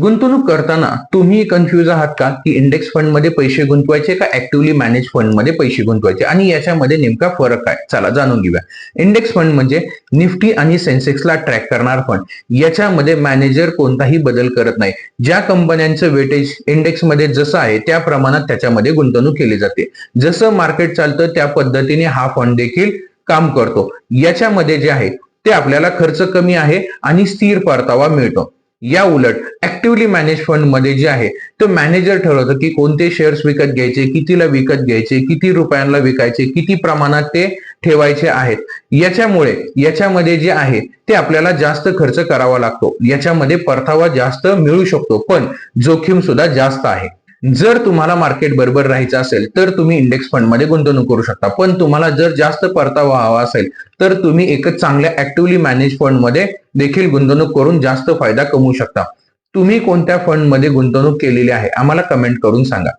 गुंतवणूक करताना तुम्ही कन्फ्युज आहात का? की इंडेक्स फंडमध्ये पैसे गुंतवायचे का ऍक्टिव्हली मॅनेज फंडमध्ये पैसे गुंतवायचे? आणि याच्यामध्ये नेमका फरक काय? चला जाणून घेऊया. इंडेक्स फंड म्हणजे निफ्टी आणि सेन्सेक्सला ट्रॅक करणार फंड याच्यामध्ये मॅनेजर कोणताही बदल करत नाही. ज्या कंपन्यांचं वेटेज इंडेक्समध्ये जसं आहे त्या प्रमाणात त्याच्यामध्ये गुंतवणूक केली जाते. जसं मार्केट चालतं त्या पद्धतीने हा फंड देखील काम करतो. याच्यामध्ये जे आहे ते आपल्याला खर्च कमी आहे आणि स्थिर परतावा मिळतो. या उलट ऍक्टिव्हली मॅनेज फंडमध्ये जे आहे तो मॅनेजर ठरवतो की कोणते शेअर्स विकत घ्यायचे कितीला विकत घ्यायचे किती रुपयांना विकायचे किती प्रमाणात ते ठेवायचे आहेत. याच्यामुळे याच्यामध्ये जे आहे ते आपल्याला जास्त खर्च करावा लागतो. याच्यामध्ये परतावा जास्त मिळू शकतो पण जोखीम सुद्धा जास्त आहे. जर तुम्हाला मार्केट बरोबर राहायचं असेल तर तुम्ही इंडेक्स फंडमध्ये गुंतवणूक करू शकता. पण तुम्हाला जर जास्त परतावा हवा असेल तर तुम्ही एकच चांगल्या ऍक्टिव्हली मॅनेज फंडमध्ये देखील गुंतवणूक करून जास्त फायदा कमवू शकता. तुम्ही कोणत्या फंडमध्ये गुंतवणूक केलेली आहे आम्हाला कमेंट करून सांगा.